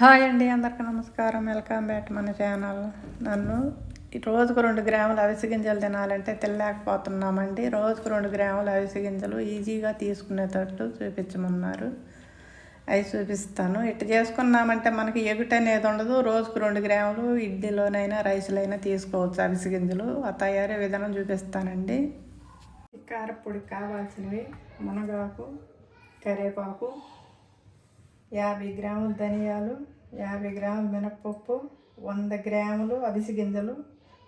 Hi అండి అందరికీ నమస్కారం. వెల్కమ్ బ్యాక్ మన ఛానల్. నన్ను రోజుకు రెండు గ్రాములు అవిసె గింజలు తినాలంటే తినలేకపోతున్నామండి. రోజుకు రెండు గ్రాములు అవిసి గింజలు ఈజీగా తీసుకునేటట్టు చూపించమన్నారు. అవి చూపిస్తాను. ఇట్లా చేసుకున్నామంటే మనకి ఎగుట అనేది ఉండదు. రోజుకు రెండు గ్రాములు ఇడ్లీలోనైనా రైస్లైనా తీసుకోవచ్చు అవిసె గింజలు. ఆ తయారీ విధానం చూపిస్తానండి. కారపొడి కావాల్సినవి మునగాకు కరివేపాకు యాభై గ్రాములు ధనియాలు యాభై గ్రాములు మినప్పప్పు వంద గ్రాములు అవిసె గింజలు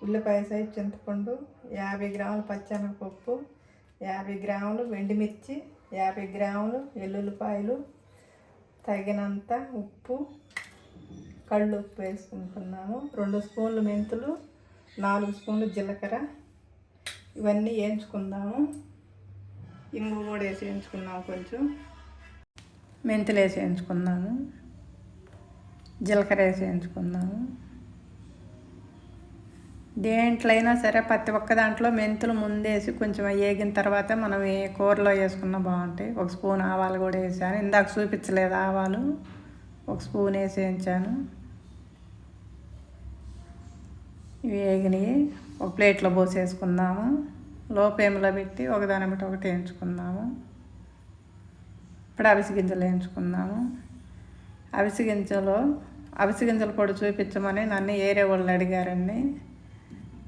ఉల్లిపాయ సైజు చింతపండు యాభై గ్రాములు పచ్చెనగపప్పు యాభై గ్రాములు వెండిమిర్చి యాభై గ్రాములు ఎల్లుల్లిపాయలు తగినంత ఉప్పు కళ్ళు ఉప్పు వేసుకుంటున్నాము. రెండు స్పూన్లు మెంతులు నాలుగు స్పూన్లు జీలకర్ర. ఇవన్నీ వేయించుకుందాము. ఇంగు కూడా వేసి వేయించుకున్నాము కొంచెం. మెంతులు వేసి వేయించుకుందాము. జీలకర్ర వేసి వేయించుకుందాము. దేంట్లో అయినా సరే ప్రతి ఒక్క దాంట్లో మెంతులు ముందేసి కొంచెం వేగిన తర్వాత మనం ఏ కూరలో వేసుకున్నా బాగుంటాయి. ఒక స్పూన్ ఆవాలు కూడా వేసాను. ఇందాక చూపించలేదు ఆవాలు. ఒక స్పూన్ వేసి వేయించాను. ఇవి వేగినవి. ఒక ప్లేట్లో పోసేసుకుందాము. లో పెట్టి ఒకదాని బట్టి ఒకటి వేయించుకుందాము. ఇప్పుడు అవిసె గింజలు వేయించుకుందాము. అవిసె గింజలు అవిసె గింజలు పొడి చూపించమని నన్ను ఏరే వాళ్ళు అడిగారండి.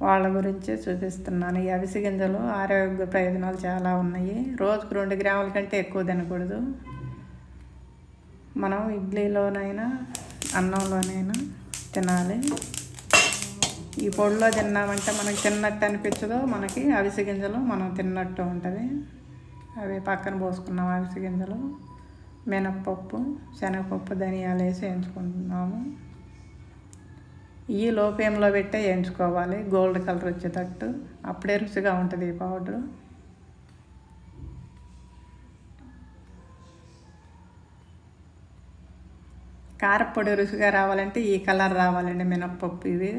వాళ్ళ గురించి చూపిస్తున్నాను. ఈ అవిసె గింజలు ఆరోగ్య ప్రయోజనాలు చాలా ఉన్నాయి. రోజుకు రెండు గ్రాముల కంటే ఎక్కువ తినకూడదు. మనం ఇడ్లీలోనైనా అన్నంలోనైనా తినాలి. ఈ పొడిలో తిన్నామంటే మనకి తిన్నట్టు అనిపించదు. మనకి అవిసె గింజలు మనం తిన్నట్టు ఉంటుంది. అవి పక్కన పోసుకున్నాం అవిసి గింజలు మినప్పప్పు శనగపప్పు ధనియాలు వేసి వేయించుకుంటున్నాము ఈ లోపేంలో పెట్టే వేయించుకోవాలి గోల్డ్ కలర్ వచ్చేటట్టు. అప్పుడే రుచిగా ఉంటుంది ఈ పౌడరు. కారపొడి రుచిగా రావాలంటే ఈ కలర్ రావాలండి మినప్పప్పు ఇవి.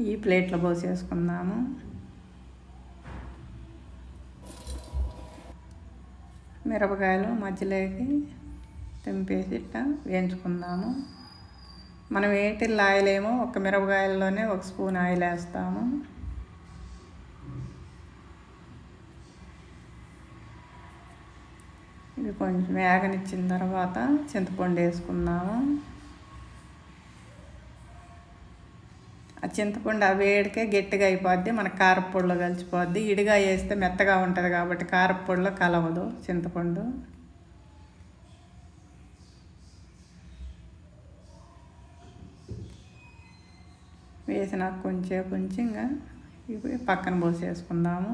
ఈ ప్లేట్లో పోసేసుకుందాము. మిరపకాయలు మధ్యలోకి తెంపేసి ఇట్లా వేయించుకుందాము. మనం వేటిల్లో ఆయిల్ ఏమో ఒక మిరపకాయల్లోనే ఒక స్పూన్ ఆయిల్ వేస్తాము. ఇవి కొంచెం వేగనిచ్చిన తర్వాత చింతపండు వేసుకుందాము. ఆ చింతపండు ఆ వేడికే గట్టిగా అయిపోద్ది మన కారపొడిలో కలిసిపోద్ది. ఇడిగా వేస్తే మెత్తగా ఉంటుంది కాబట్టి కారపొడిలో కలవదు చింతపండు. వేసిన కొంచెం కొంచెం ఇంకా ఇవి పక్కన పోసేసుకుందాము.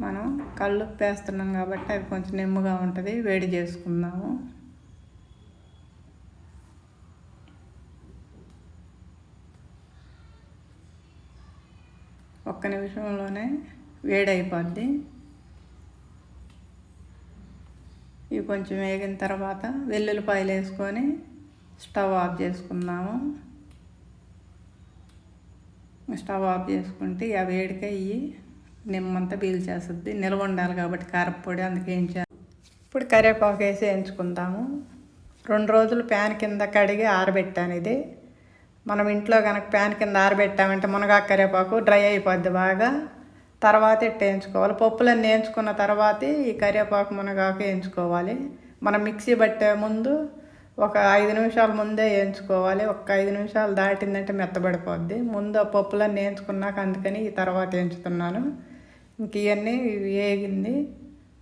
మనం కళ్ళు వేస్తున్నాం కాబట్టి అది కొంచెం నిమ్మగా ఉంటుంది వేడి చేసుకుందాము. ఒక్క నిమిషంలోనే వేడైపోద్ది. ఇవి కొంచెం వేగిన తర్వాత వెల్లుల్లిపాయలు వేసుకొని స్టవ్ ఆఫ్ చేసుకుందాము. స్టవ్ ఆఫ్ చేసుకుంటే ఆ వేడికి అయ్యి నిమ్మంతా పీల్చేస్తుంది. నిల్వ ఉండాలి కాబట్టి కారపొడి అందుకే వేయించాలి ఇప్పుడు కరివేపాకు వేసి వేయించుకుందాము. రెండు రోజులు ప్యాన్ కింద కడిగి ఆరబెట్టాను ఇది. మనం ఇంట్లో కనుక ప్యాన్ కింద ఆరబెట్టామంటే మునగాకు కరివేపాకు డ్రై అయిపోద్ది బాగా. తర్వాత ఇట్ట వేయించుకోవాలి. పప్పులన్నీ వేయించుకున్న తర్వాత ఈ కరివేపాకు మునగాకు వేయించుకోవాలి. మనం మిక్సీ పట్టే ముందు ఒక ఐదు నిమిషాల ముందే వేయించుకోవాలి. ఒక ఐదు నిమిషాలు దాటిందంటే మెత్తబడిపోద్ది. ముందు ఆ పప్పులన్నీ వేయించుకున్నాక అందుకని ఈ తర్వాత వేయించుతున్నాను. ఇంక ఇవన్నీ వేగింది.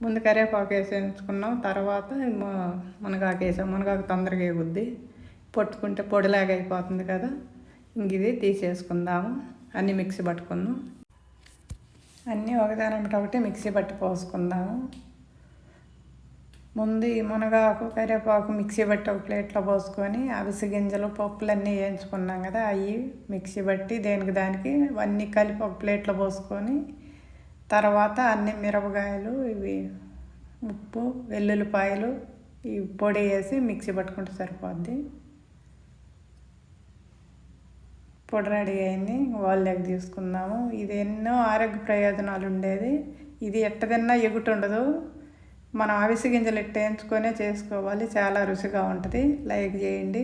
ముందు కరివేపాకు వేసి వేయించుకున్నాం. తర్వాత మునగాకు వేసాం. మునగాకు తొందరగా వేగుద్ది. పట్టుకుంటే పొడిలాగా అయిపోతుంది కదా. ఇంక ఇది తీసేసుకుందాము. అన్నీ మిక్సీ పట్టుకుందాం. అన్నీ ఒకదానంటే ఒకటి మిక్సీ పట్టి పోసుకుందాము. ముందు ఈ మునగాకు కరివేపాకు మిక్సీ పట్టి ఒక ప్లేట్లో పోసుకొని అవిసె గింజలు పప్పులన్నీ వేయించుకున్నాం కదా అవి మిక్సీ పట్టి దేనికి దానికి అన్నీ కలిపి ఒక ప్లేట్లో పోసుకొని తర్వాత అన్ని మిరపకాయలు ఇవి ఉప్పు వెల్లుల్లిపాయలు ఈ పొడి వేసి మిక్సీ పట్టుకుంటే సరిపోద్ది. పొడి రెడీ అయింది. వాళ్ళకి తీసుకున్నాము ఇది ఎన్నో ఆరోగ్య ప్రయోజనాలు ఉండేది. ఇది ఎట్టదన్నా ఎగుటు ఉండదు. మనం అవిసె గింజలు ఎట్టేయించుకొనే చేసుకోవాలి. చాలా రుచిగా ఉంటుంది. లైక్ చేయండి.